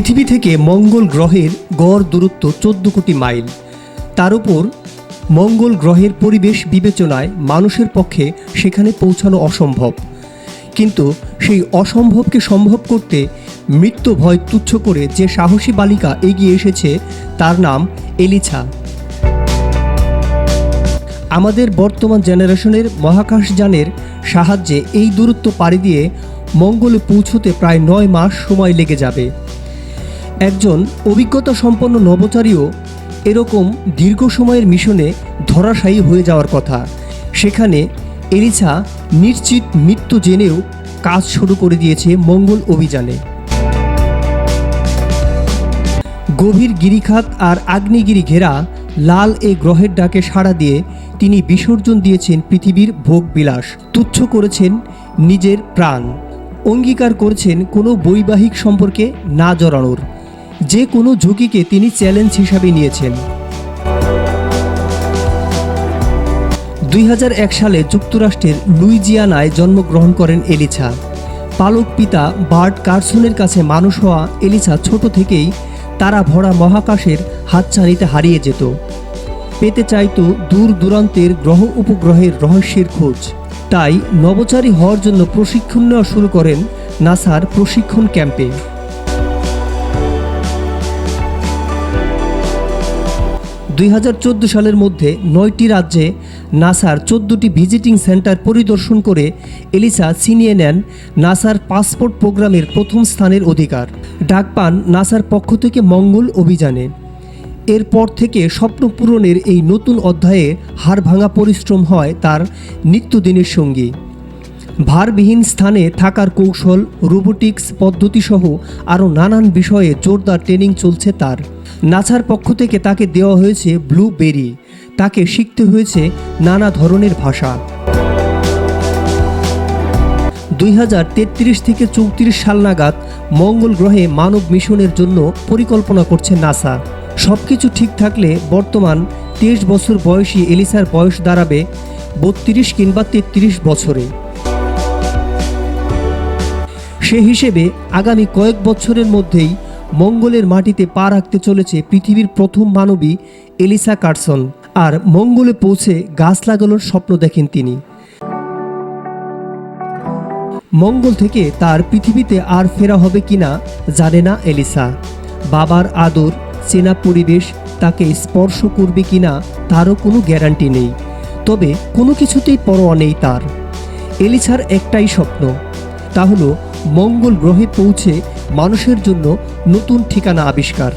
পৃথিবী থেকে মঙ্গল গ্রহের গড় দূরত্ব চোদ্দ কোটি মাইল। তার উপর মঙ্গল গ্রহের পরিবেশ বিবেচনায় মানুষের পক্ষে সেখানে পৌঁছানো অসম্ভব। কিন্তু সেই অসম্ভবকে সম্ভব করতে মৃত্যু ভয় তুচ্ছ করে যে সাহসী বালিকা এগিয়ে এসেছে, তার নাম এলিছা। আমাদের বর্তমান জেনারেশনের মহাকাশযানের সাহায্যে এই দূরত্ব পাড়ি দিয়ে মঙ্গলে পৌঁছতে প্রায় নয় মাস সময় লেগে যাবে। একজন অভিজ্ঞতা সম্পন্ন নভোচারীও এরকম দীর্ঘ সময়ের মিশনে ধরাশায়ী হয়ে যাওয়ার কথা। সেখানে এরিছা নিশ্চিত মৃত্যু জেনেও কাজ শুরু করে দিয়েছে মঙ্গল অভিযানে। গভীর গিরিখাত আর আগ্নেয়গিরি ঘেরা লাল এই গ্রহের ডাকে সাড়া দিয়ে তিনি বিসর্জন দিয়েছেন পৃথিবীর ভোগ বিলাস তুচ্ছ করেছেন নিজের প্রাণ। অঙ্গীকার করেছেন কোনো বৈবাহিক সম্পর্কে না জড়ানোর। যে কোনো ঝুঁকিকে তিনি চ্যালেঞ্জ হিসাবে নিয়েছেন। দুই হাজার এক সালে যুক্তরাষ্ট্রের লুইজিয়ানায় জন্মগ্রহণ করেন এলিছা। পালক পিতা বার্ট কার্সনের কাছে মানুষ হওয়া এলিছা ছোট থেকেই তারা ভরা মহাকাশের হাতছানিতে হারিয়ে যেত। পেতে চাইতো দূর দূরান্তের গ্রহ উপগ্রহের রহস্যের খোঁজ। তাই নবচারী হওয়ার জন্য প্রশিক্ষণ নেওয়া শুরু করেন নাসার প্রশিক্ষণ ক্যাম্পে। দুই হাজার চোদ্দ সালের মধ্যে নয়টি রাজ্যে নাসার চোদ্দটি ভিজিটিং সেন্টার পরিদর্শন করে এলিসা ছিনিয়ে নেন নাসার পাসপোর্ট প্রোগ্রামের প্রথম স্থানের অধিকার। ডাক পান নাসার পক্ষ থেকে মঙ্গল অভিযানে। এরপর থেকে স্বপ্ন পূরণের এই নতুন অধ্যায়ে হাড় ভাঙা পরিশ্রম হয় তার নিত্যদিনের সঙ্গী। ভারবিহীন স্থানে থাকার কৌশল, রোবোটিক্স পদ্ধতিসহ আরও নানান বিষয়ে জোরদার ট্রেনিং চলছে তার। নাসার পক্ষ থেকে তাকে দেওয়া হয়েছে ব্লু বেরি। তাকে শিখতে হয়েছে নানা ধরনের ভাষা। দুই হাজার তেত্রিশ থেকে চৌত্রিশ সাল নাগাদ মঙ্গল গ্রহে মানব মিশনের জন্য পরিকল্পনা করছে নাসা। সব কিছু ঠিক থাকলে বর্তমান তেইশ বছর বয়সী এলিসার বয়স দাঁড়াবে বত্রিশ কিংবা তেত্রিশ বছরে। সে হিসেবে আগামী কয়েক বছরের মধ্যেই মঙ্গলের মাটিতে পা রাখতে চলেছে পৃথিবীর প্রথম মানবী এলিসা কার্সন। আর মঙ্গলে পৌঁছে গাছ লাগানোর স্বপ্ন দেখেন তিনি। মঙ্গল থেকে তার পৃথিবীতে আর ফেরা হবে কিনা জানে না এলিসা। বাবার আদর, চেনা পরিবেশ তাকে স্পর্শ করবে কিনা তারও কোনো গ্যারান্টি নেই। তবে কোনো কিছুতেই পরোয়া নেই তার। এলিসার একটাই স্বপ্ন, তা হলো মঙ্গল গ্রহে পৌঁছে মানুষের জন্য নতুন ঠিকানা আবিষ্কার।